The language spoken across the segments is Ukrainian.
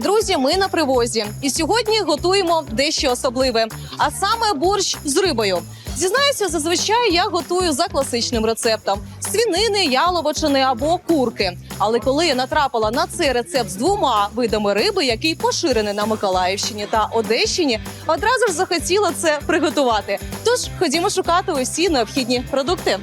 Друзі! Ми на привозі. І сьогодні готуємо дещо особливе, а саме борщ з рибою. Зізнаюся, зазвичай я готую за класичним рецептом: свінини, яловичини або курки. Але коли я натрапила на цей рецепт з двома видами риби, який поширений на Миколаївщині та Одещині, одразу ж захотіла це приготувати. Тож ходімо шукати усі необхідні продукти.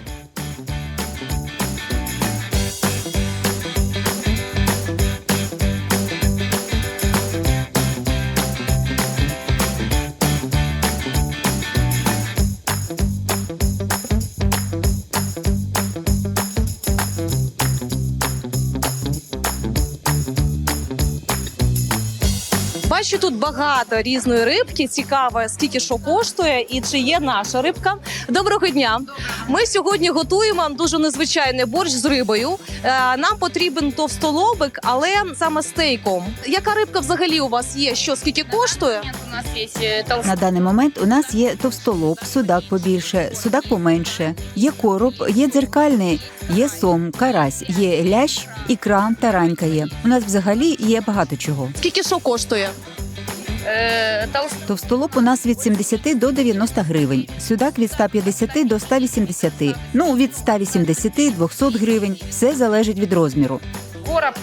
Бачу тут багато різної рибки. Цікаво, скільки що коштує і чи є наша рибка. Доброго дня. Ми сьогодні готуємо дуже незвичайний борщ з рибою. Е, Нам потрібен товстолобик, але саме стейком. Яка рибка взагалі у вас є? Що скільки коштує? У нас есть. На даний момент у нас є товстолоб, судак побільше, судак поменше, є короб, є дзеркальний, є сом, карась, є лящ, ікра, таранька є. У нас взагалі є багато чого. Скільки що коштує? Толстый. Товстолоб у нас від 70 до 90 гривень, судак від 150 до 180, ну від 180 200 гривень. Все залежить від розміру. Короб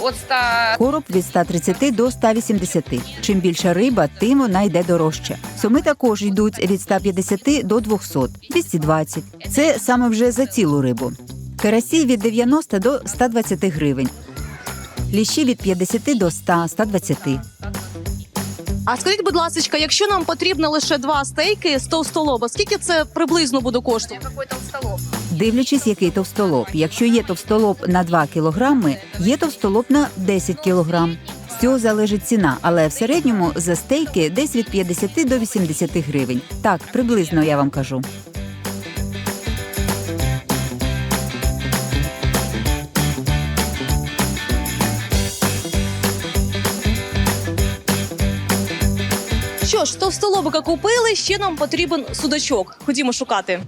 от 100. Короб від 130 до 180. Чим більша риба, тим вона йде дорожче. Соми також йдуть від 150 до 200, 220. Це саме вже за цілу рибу. Карасі від 90 до 120 гривень. Ліщі від 50 до 100, 120. А скажіть, будь ласка, якщо нам потрібно лише два стейки з товстолоба, скільки це приблизно буде коштувати? Дивлячись, який товстолоб. Якщо є товстолоб на 2 кілограми, є товстолоб на 10 кілограм. З цього залежить ціна, але в середньому за стейки десь від 50 до 80 гривень. Так, приблизно я вам кажу. Що ж, товстолобика купили, ще нам потрібен судачок. Ходімо шукати.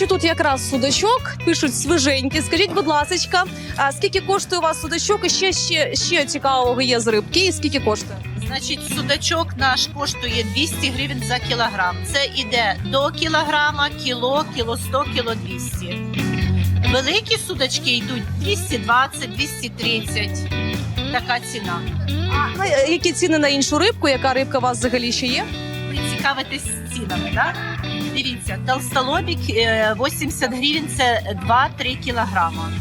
Бачу тут якраз судачок, пишуть свіженький. Скажіть, будь ласка, а скільки коштує у вас судачок? І ще, ще, ще цікавого є з рибки, і скільки коштує? Значить, судачок наш коштує 200 гривень за кілограм. Це іде до кілограма, кіло, кіло 100, кіло 200. Великі судачки йдуть 220, 230. Така ціна. А е, які ціни на іншу рибку? Яка рибка у вас взагалі ще є? Ви цікавитесь цінами, так? Дивіться, толстолобік е, 80 гривень це 2-3 кілограма.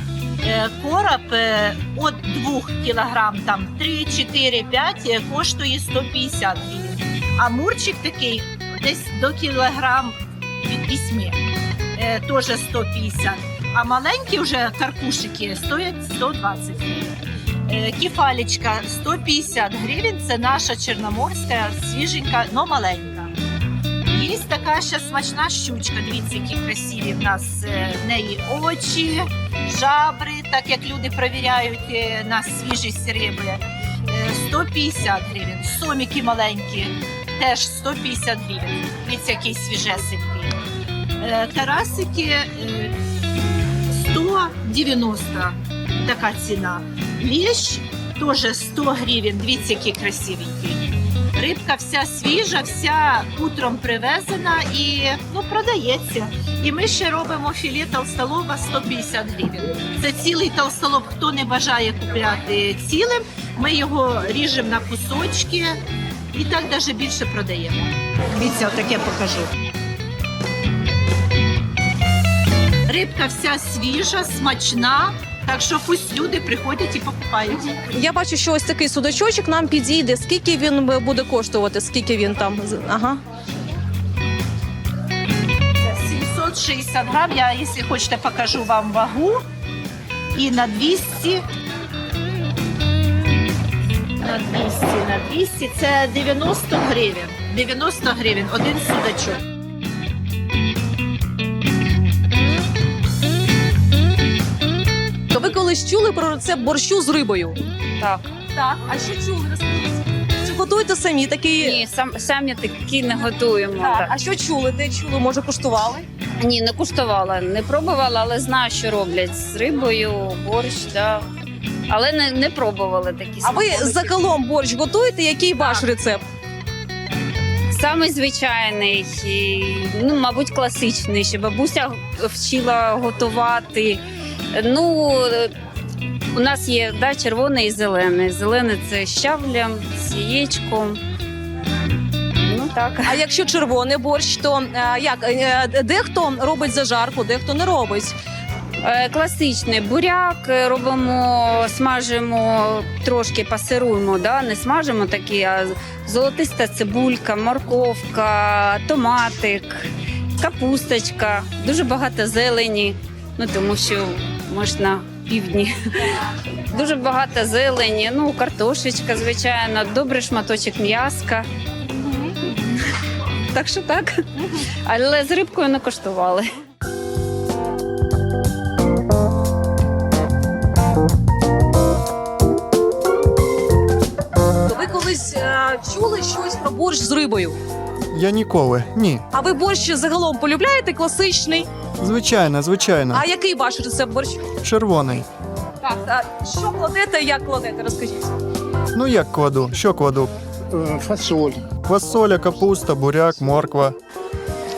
Е, Короб е, от 2 кілограм, там 3, 4, 5 е, коштує 150 гривень. А мурчик такий десь до кілограм від 8, е, теж 150. А маленькі вже карпушики стоять 120 гривень. Е, Кефалечка 150 гривень. Це наша чорноморська, свіженька, но маленька. Є така ще смачна щучка. Дивіться, які красиві в нас е, в неї очі, жабри, так як люди перевіряють е, на свіжість риби. Е, 150 гривень. Соміки маленькі, теж 150 гривень. Дивіться, який свіжесенький. Е, Карасики е, 190 така ціна. Лещ теж 100 гривень. Дивіться, який красивенький. Рибка вся свіжа, вся утром привезена і ну, продається. І ми ще робимо філе толстолоба 150 гривень. Це цілий толстолоб. Хто не бажає купляти цілим, ми його ріжемо на кусочки і так навіть більше продаємо. Дивіться, отаке покажу. Рибка вся свіжа, смачна. Так що пусть люди приходять і покупають. Я бачу, що ось такий судачочок нам підійде. Скільки він е, буде коштувати? Скільки він там? Ага. Це 760 грам. Я, якщо хочете, покажу вам вагу. І на 200. На 200, на 200 це 90 гривень. 90 гривень, один судачок. Колись чули про рецепт борщу з рибою? Так. Так. А що чули? Розкажіть. Чи готуєте самі такий. Ні, сам самі такі не готуємо. Так. так. А що чули? Де чули? Може, куштували? Ні, не куштувала, не пробувала, але знаю, що роблять з рибою, борщ, да. Але не, не пробували такі А ви смаколики. загалом борщ готуєте? Який ваш рецепт? Самий звичайний, і, ну, мабуть, класичний, що бабуся вчила готувати. Ну, е, у нас є да, червоний і зелений. Зелений це з щавлем, з яєчком. Ну так. А якщо червоний борщ, то е, як е, дехто робить зажарку, дехто не робить. Е, Класичний буряк е, робимо, смажимо, трошки пасируємо, да? не смажимо такі, а золотиста цибулька, морковка, томатик, капусточка, дуже багато зелені, ну тому що ми ж на півдні. Дуже багато зелені, ну, картошечка, звичайно, добрий шматочок м'яска. Так що так. Але з рибкою не коштували. Ви колись е, чули щось про борщ з рибою? Я ніколи. Ні. А ви борщ загалом полюбляєте? Класичний? Звичайно, звичайно. А який ваш рецепт борщу? Червоний. Так, а що кладете, як кладете? Розкажіть. Ну як кладу? Що кладу? Е, Фасоль, Квасоля, капуста, буряк, морква.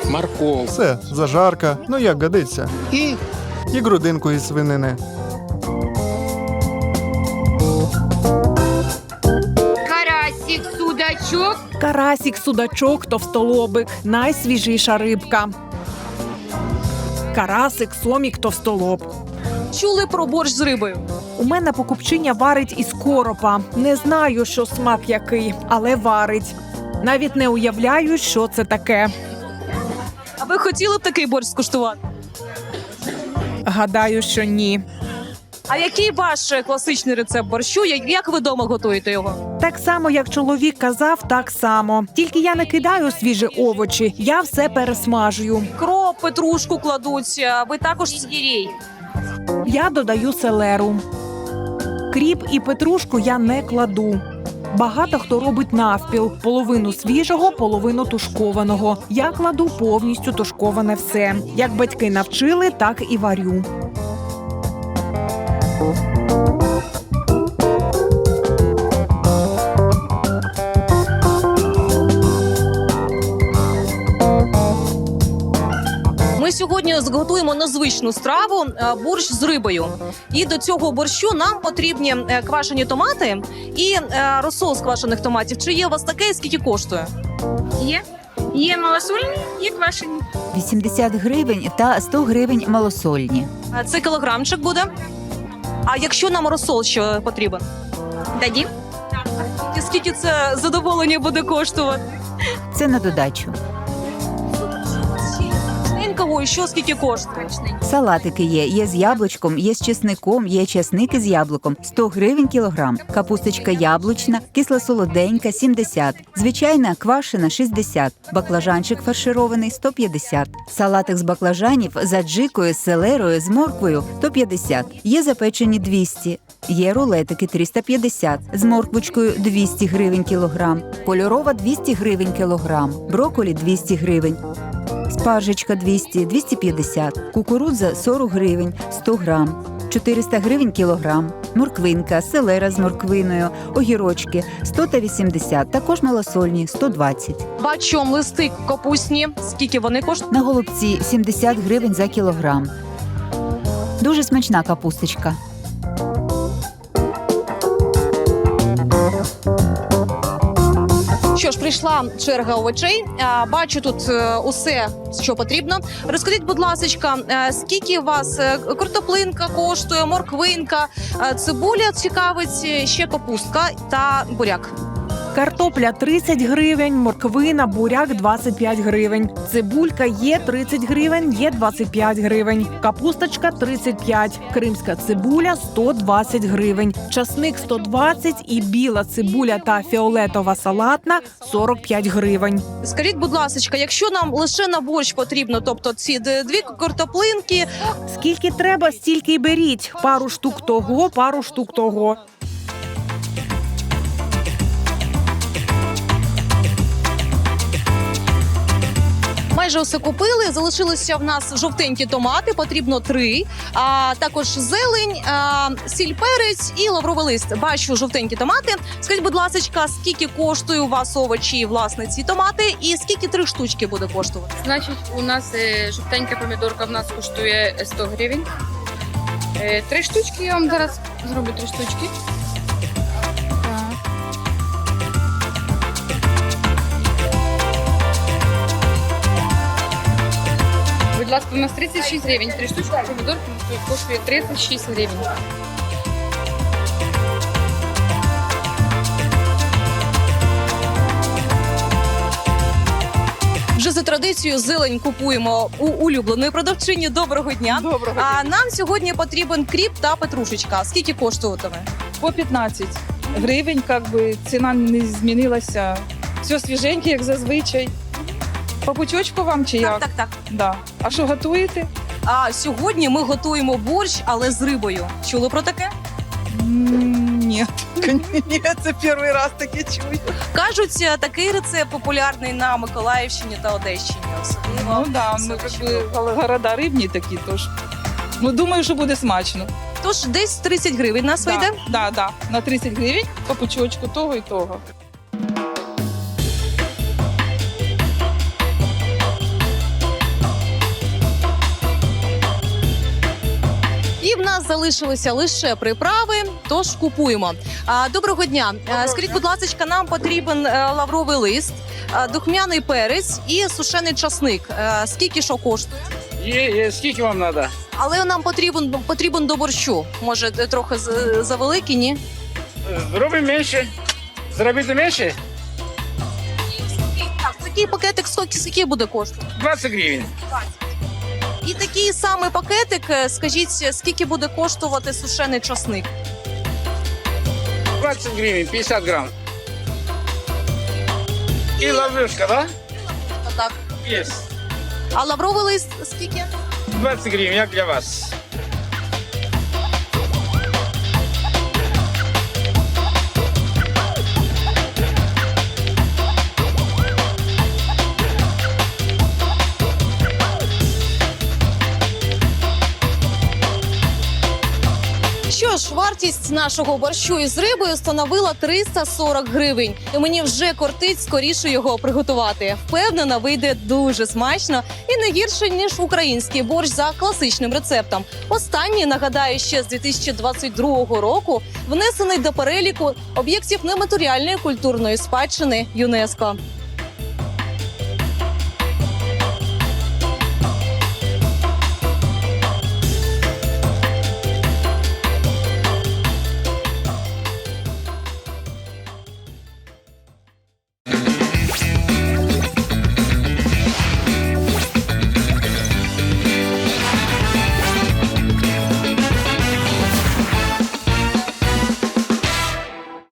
морков Все, зажарка. Ну як годиться. і І грудинку із свинини. Карасик, судачок. Карасік, судачок, товстолобик, найсвіжіша рибка. Карасик, сомік, товстолоб. Чули про борщ з рибою? У мене покупчиня варить із коропа. Не знаю, що смак який, але варить. Навіть не уявляю, що це таке. А ви хотіли б такий борщ скуштувати? Гадаю, що ні. А який ваш е, класичний рецепт борщу? Як ви вдома готуєте його? Так само, як чоловік казав, так само. Тільки я не кидаю свіжі овочі, я все пересмажую. Кроп, петрушку кладуть. а Ви також Сельдерей. Я додаю селеру. Кріп і петрушку я не кладу. Багато хто робить навпіл: половину свіжого, половину тушкованого. Я кладу повністю тушковане все. Як батьки навчили, так і варю. Сьогодні зготуємо незвичну страву е, борщ з рибою. І до цього борщу нам потрібні е, квашені томати і е, розсол з квашених томатів. Чи є у вас таке і скільки коштує? Є. Є малосольні, є квашені. 80 гривень та 100 гривень малосольні. Це кілограмчик буде. А якщо нам розсол ще потрібен? Дадім. Скільки це задоволення буде коштувати? Це на додачу. Смачненького і що скільки коштує? Салатики є. Є з яблучком, є з чесником, є чесники з яблуком. 100 гривень кілограм. Капусточка яблучна, кисла солоденька 70. Звичайна квашена 60. Баклажанчик фарширований 150. Салатик з баклажанів з аджикою, з селерою, з морквою 150. Є запечені 200. Є рулетики 350. З морквочкою 200 гривень кілограм. Кольорова 200 гривень кілограм. Броколі 200 гривень. Спаржечка 200, 250, кукурудза 40 гривень, 100 грам, 400 гривень кілограм, морквинка, селера з морквиною, огірочки 100 та 80, також малосольні 120. Бачу листи капусні. Скільки вони коштують? На голубці 70 гривень за кілограм. Дуже смачна капусточка. Ж, прийшла черга овочей. Бачу тут е, усе, що потрібно. Розкажіть, будь ласка, е, скільки у вас е, картоплинка коштує, морквинка, е, цибуля цікавить, е, ще капустка та буряк. Картопля 30 гривень, морквина, буряк 25 гривень. Цибулька є 30 гривень, є 25 гривень. Капусточка 35, кримська цибуля 120 гривень. Часник 120 і біла цибуля та фіолетова салатна 45 гривень. Скажіть, будь ласка, якщо нам лише на борщ потрібно, тобто ці дві картоплинки, Скільки треба, стільки й беріть. Пару штук того, пару штук того. Майже все купили. Залишилися в нас жовтенькі томати, потрібно три. А також зелень, а, сіль перець і лавровий лист. Бачу жовтенькі томати. Скажіть, будь ласка, скільки коштує у вас овочі, власне, ці томати, і скільки три штучки буде коштувати? Значить, у нас е, жовтенька помідорка в нас коштує 100 гривень. Е, Три штучки я вам зараз зроблю три штучки. Будь ласка, у нас 36 гривень. Три штучки помідорки коштує 36 гривень. Вже за традицією зелень купуємо у улюбленої продавчині. Доброго дня. Доброго. А нам сьогодні потрібен кріп та петрушечка. Скільки коштуватиме? По 15 гривень, как би ціна не змінилася. Все свіженьке, як зазвичай. По пучочку вам чи як? Так, так, так. Да. А що готуєте? А сьогодні ми готуємо борщ, але з рибою. Чули про таке? Ні, ні, це перший раз таке чую. Кажуть, е, такий рецепт популярний на Миколаївщині та Одещині. Особливо Ну да, ну серед города рибні такі, тож. Ну, думаю, що буде смачно. Тож десь 30 гривень нас Да, вийде. да, да. На 30 гривень по пучочку того і того. Залишилися лише приправи, тож купуємо. Доброго дня. А, скажіть, будь ласка, нам потрібен е, лавровий лист, е, духмяний перець і сушений часник. Е, Скільки що коштує? Є, є. Скільки вам треба? Але нам потрібен потрібен до борщу. Може, трохи завеликий, ні? Зробимо менше. Зробити менше? Так, такий пакетик скільки, скільки буде коштувати? 20 гривень. І такий самий пакетик, е, скажіть, скільки буде коштувати сушений часник? 20 гривень, 50 грам. І лаврушка, да? Так. Є. А лавровий лист скільки? 20 гривень, як для вас. Що ж, вартість нашого борщу із рибою становила 340 гривень, і мені вже кортить скоріше його приготувати. Впевнена, вийде дуже смачно і не гірше ніж український борщ за класичним рецептом. Останній нагадаю, ще з 2022 року внесений до переліку об'єктів нематеріальної культурної спадщини ЮНЕСКО.